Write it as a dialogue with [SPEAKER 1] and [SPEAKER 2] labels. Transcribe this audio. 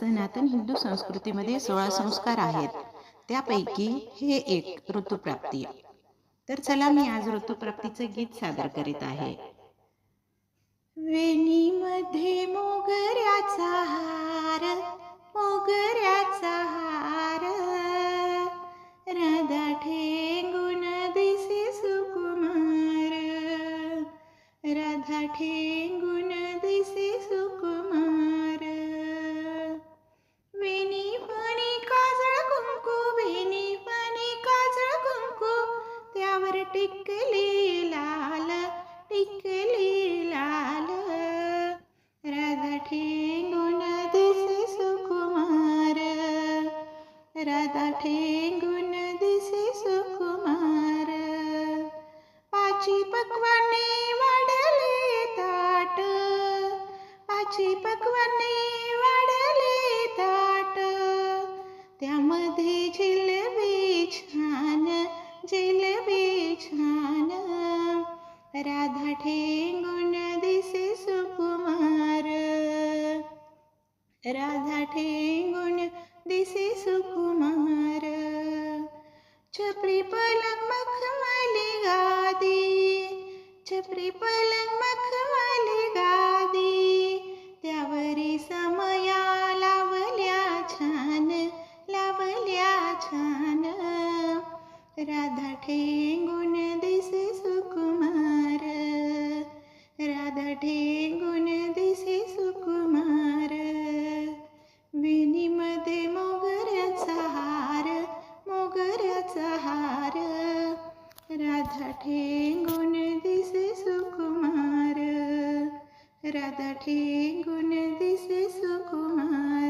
[SPEAKER 1] सनातन हिंदू संस्कृतीमध्ये सोळा संस्कार आहेत. त्यापैकी हे एक ऋतुप्राप्ती तर चला मी आज ऋतुप्राप्तीचं गीत सादर करीत आहे. वेणीमध्ये मोगऱ्याचा हार मोगऱ्याचा हार. राधा ठेंगून दिसे सुकुमार. राधा ठेंगून राधा ठेंगून दिसे सुकुमार. पाची पक्वाने वाढले ताट. पाची पक्वाने वाढले ताट. त्यामध्ये जिलबी छान जिलबी छान. राधा ठेंगून दिसे सुकुमार. राधा ठेंगून दिसे सुकुमार। छपरी पलंग मखमली गादी छपरी पलंग मखमली गादी त्यावरी समया लावल्या छान राधा ठेंगून दिसे सुकुमार। राधा दिसे हार राधा ठेंगून दिसे सुकुमार। राधा ठेंगून दिसे सुकुमार।